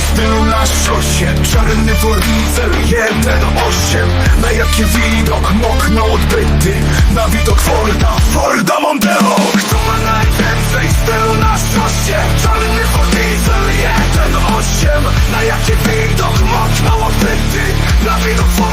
najwięcej stylu na szosie. Czarny Ford Diesel 1.8 Na jaki widok mokną odbyty? Na widok Forda, Forda Mondeo Kto ma najwięcej stylu na szosie? Czarny Ford Diesel 1.8 Na jaki widok mokną odbyty? Na widok Forda,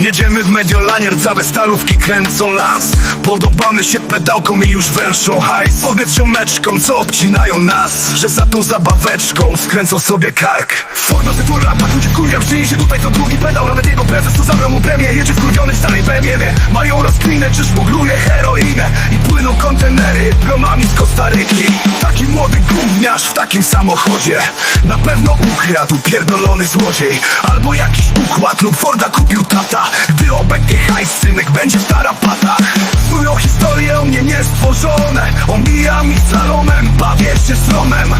Jedziemy w Mediolanie, rdzawe stalówki kręcą las. Podobamy się pedałkom i już węszą hajs. Powietrzą meczką, co odcinają nas Że za tą zabaweczką skręcą sobie kark. Forma typu rapa, ludzie kurwiam Przyjdzie się tutaj co drugi pedał. Nawet jego prezes to zabrał mu premię. Jedzie wkurwiony w starej BMW Mają rozkminę, czy szmugluje heroinę I płyną kontenery promami z Kostaryki. Taki młody gówniarz w takim samochodzie. Na pewno ukradł pierdolony złodziej. Albo jakiś układ lub Forda kupił tata. Gdy obędzie hajs, synek będzie w tarapatach Swoją historię o mnie niestworzone Omijam ich salomem, bawię się sromem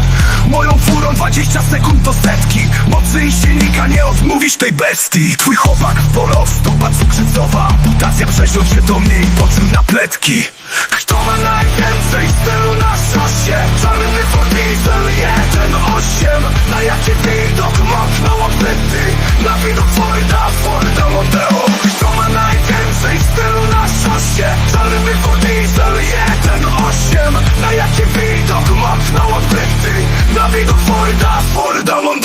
Moją furą 20 sekund do setki. Mocy i silnika nie odmówisz tej bestii. Twój chłopak wolał stopa cukrzycowa Amputacja przesiądź się do mnie i po na pletki. Kto ma najwięcej stylu na szosie? Czarny Ford Diesel 1.8 Na jaki widok mocno odbyty? Na widok Forda, Forda Mondeo Kto ma najwięcej stylu na szosie? Czarny Ford Diesel 1.8 Na jaki widok mocno odbyty? Na widok Forda, Forda Mondeo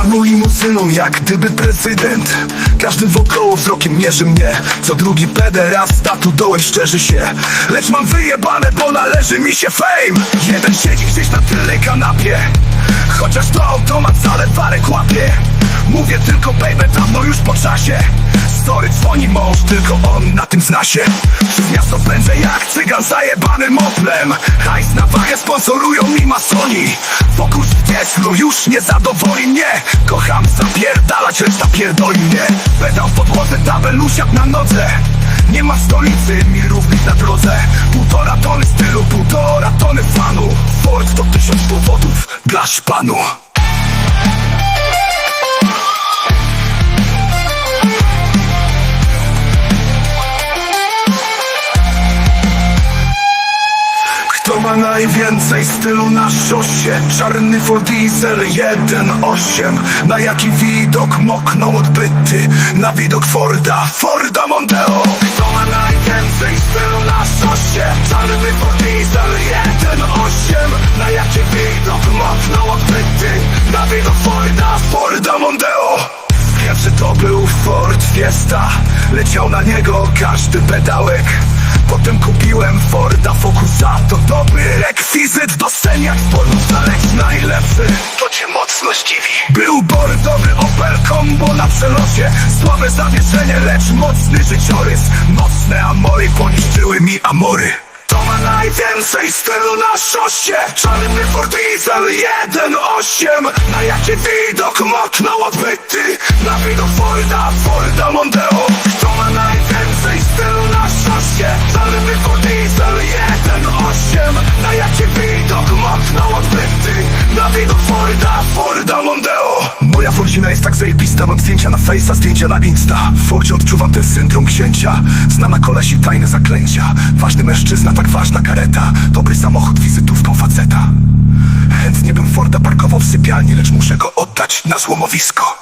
Czarną limuzyną jak gdyby prezydent. Każdy wokoło wzrokiem mierzy mnie. Co drugi pederasta tu dołem szczerzy się. Lecz mam wyjebane, bo należy mi się fame. Jeden siedzi gdzieś na tylnej kanapie. Chociaż to automat zalewarek łapie. Mówię tylko baby, dawno już po czasie. Story dzwoni mąż, tylko on na tym zna się. Przez miasto pędzę jak cygan zajebany moplem. Hajs na wachę sponsorują mi masoni W Teslu już nie zadowoli mnie Kocham zapierdalać, reszta pierdoli mnie Pedał w podłodze, tabel na nodze. Nie ma stolicy mi równych na drodze. Półtora tony stylu, półtora tony fanu. Ford to tysiąc powodów dla szpanu najwięcej stylu na szosie? Czarny Ford Diesel 1.8 Na jaki widok mokną odbyty? Na widok Forda, Forda Mondeo Kto ma najwięcej stylu na szosie? Czarny Ford Diesel 1.8 Na jaki widok mokną odbyty? Na widok Forda, Forda Mondeo Pierwszy to był Ford Fiesta Leciał na niego każdy pedałek. Potem kupiłem Forda Focusa. To dobry rekwizyt do scen jak w pornu znaleźć najlepszy. To cię mocno zdziwi. Był bordowy Opel Combo na przelocie. Słabe zawieszenie, lecz mocny życiorys. Mocne amory poniszczyły mi amory. To ma najwięcej stylu na szosie. Czarny Ford Diesel 1.8 Na jaki widok mokną odbyty Na widok Forda, Forda Mondeo Na widok Forda, Forda Mondeo Moja Fordzina jest tak zajebista Mam zdjęcia na Face'a, zdjęcia na Insta. W Fordzie odczuwam ten syndrom księcia. Znana koleś i tajne zaklęcia. Ważny mężczyzna, tak ważna kareta. Dobry samochód, wizytówką faceta. Chętnie bym Forda parkował w sypialni Lecz muszę go oddać na złomowisko